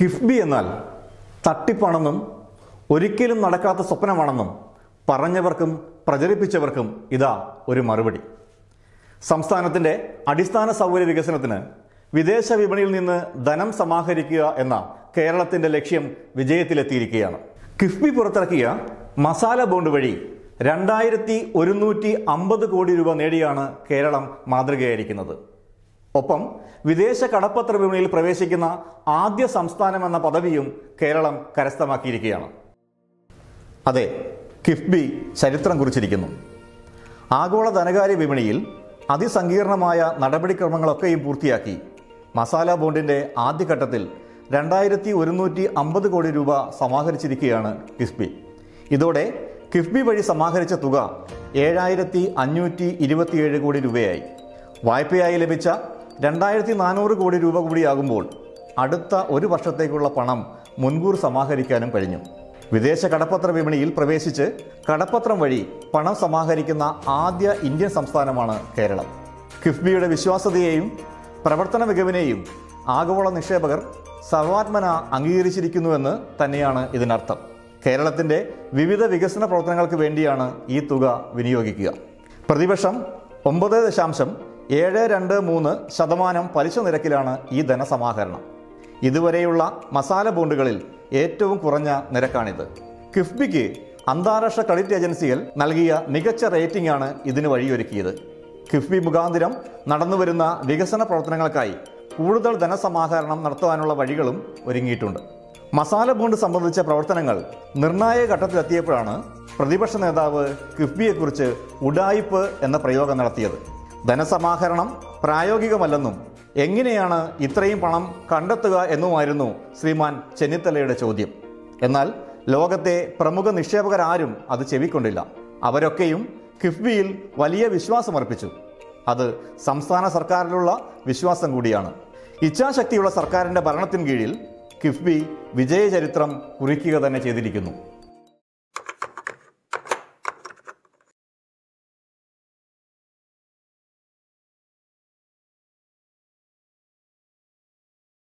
കിഫ്ബി എന്നാൽ തട്ടിപ്പാണെന്നും ഒരിക്കലും നടക്കാത്ത സ്വപ്നമാണെന്നും പറഞ്ഞവർക്കും പ്രചരിപ്പിച്ചവർക്കും ഇതാ ഒരു മറുപടി. സംസ്ഥാനത്തിന്റെ അടിസ്ഥാന സൗകര്യ വികസനത്തിന് വിദേശ വിപണിയിൽ നിന്ന് ധനം സമാഹരിക്കുക എന്ന കേരളത്തിന്റെ ലക്ഷ്യം വിജയത്തിലെത്തിയിരിക്കുകയാണ്. കിഫ്ബി പുറത്തിറക്കിയ മസാല ബോണ്ട് വഴി രണ്ടായിരത്തി ഒരുന്നൂറ്റി അമ്പത് കോടി രൂപ നേടിയാണ് കേരളം മാതൃകയായിരിക്കുന്നത്. ഒപ്പം വിദേശ കടപ്പത്ര വിപണിയിൽ പ്രവേശിക്കുന്ന ആദ്യ സംസ്ഥാനം എന്ന പദവിയും കേരളം കരസ്ഥമാക്കിയിരിക്കുകയാണ്. അതെ കിഫ്ബി ചരിത്രം കുറിച്ചിരിക്കുന്നു. ആഗോള ധനകാര്യ വിപണിയിൽ അതിസങ്കീർണമായ നടപടിക്രമങ്ങളൊക്കെയും പൂർത്തിയാക്കി. മസാല ബോണ്ടിന്റെ ആദ്യഘട്ടത്തിൽ രണ്ടായിരത്തി ഒരുന്നൂറ്റി അമ്പത് കോടി രൂപ സമാഹരിച്ചിരിക്കുകയാണ് കിഫ്ബി. ഇതോടെ കിഫ്ബി വഴി സമാഹരിച്ച തുക ഏഴായിരത്തി അഞ്ഞൂറ്റി ഇരുപത്തിയേഴ് കോടി രൂപയായി. വായ്പയായി ലഭിച്ച രണ്ടായിരത്തി നാനൂറ് കോടി രൂപ കൂടിയാകുമ്പോൾ അടുത്ത ഒരു വർഷത്തേക്കുള്ള പണം മുൻകൂർ സമാഹരിക്കാനും കഴിഞ്ഞു. വിദേശ കടപ്പത്ര വിപണിയിൽ പ്രവേശിച്ച് കടപ്പത്രം വഴി പണം സമാഹരിക്കുന്ന ആദ്യ ഇന്ത്യൻ സംസ്ഥാനമാണ് കേരളം. കിഫ്ബിയുടെ വിശ്വാസ്യതയെയും പ്രവർത്തന മികവിനെയും ആഗോള നിക്ഷേപകർ സർവാത്മന അംഗീകരിച്ചിരിക്കുന്നുവെന്ന് തന്നെയാണ് ഇതിനർത്ഥം. കേരളത്തിന്റെ വിവിധ വികസന പ്രവർത്തനങ്ങൾക്ക് വേണ്ടിയാണ് ഈ തുക വിനിയോഗിക്കുക. പ്രതിവർഷം ഒമ്പത് ദശാംശം ഏഴ് രണ്ട് മൂന്ന് ശതമാനം പലിശ നിരക്കിലാണ് ഈ ധനസമാഹരണം. ഇതുവരെയുള്ള മസാല ബോണ്ടുകളിൽ ഏറ്റവും കുറഞ്ഞ നിരക്കാണിത്. കിഫ്ബിക്ക് അന്താരാഷ്ട്ര ക്രെഡിറ്റ് ഏജൻസികൾ നൽകിയ മികച്ച ആണ് ഇതിന് വഴിയൊരുക്കിയത്. കിഫ്ബി മുഖാന്തിരം നടന്നുവരുന്ന വികസന പ്രവർത്തനങ്ങൾക്കായി കൂടുതൽ ധനസമാഹരണം നടത്തുവാനുള്ള വഴികളും ഒരുങ്ങിയിട്ടുണ്ട്. മസാല ബോണ്ട് സംബന്ധിച്ച പ്രവർത്തനങ്ങൾ നിർണായക ഘട്ടത്തിലെത്തിയപ്പോഴാണ് പ്രതിപക്ഷ നേതാവ് കിഫ്ബിയെക്കുറിച്ച് ഉഡായിപ്പ് എന്ന പ്രയോഗം നടത്തിയത്. ധനസമാഹരണം പ്രായോഗികമല്ലെന്നും എങ്ങനെയാണ് ഇത്രയും പണം കണ്ടെത്തുക എന്നുമായിരുന്നു ശ്രീമാൻ ചെന്നിത്തലയുടെ ചോദ്യം. എന്നാൽ ലോകത്തെ പ്രമുഖ നിക്ഷേപകരാരും അത് ചെവിക്കൊണ്ടില്ല. അവരൊക്കെയും കിഫ്ബിയിൽ വലിയ വിശ്വാസമർപ്പിച്ചു. അത് സംസ്ഥാന സർക്കാരിലുള്ള വിശ്വാസം കൂടിയാണ്. ഇച്ഛാശക്തിയുള്ള സർക്കാരിന്റെ ഭരണത്തിൻ കീഴിൽ കിഫ്ബി വിജയചരിത്രം കുറിക്കുക തന്നെ ചെയ്തിരിക്കുന്നു.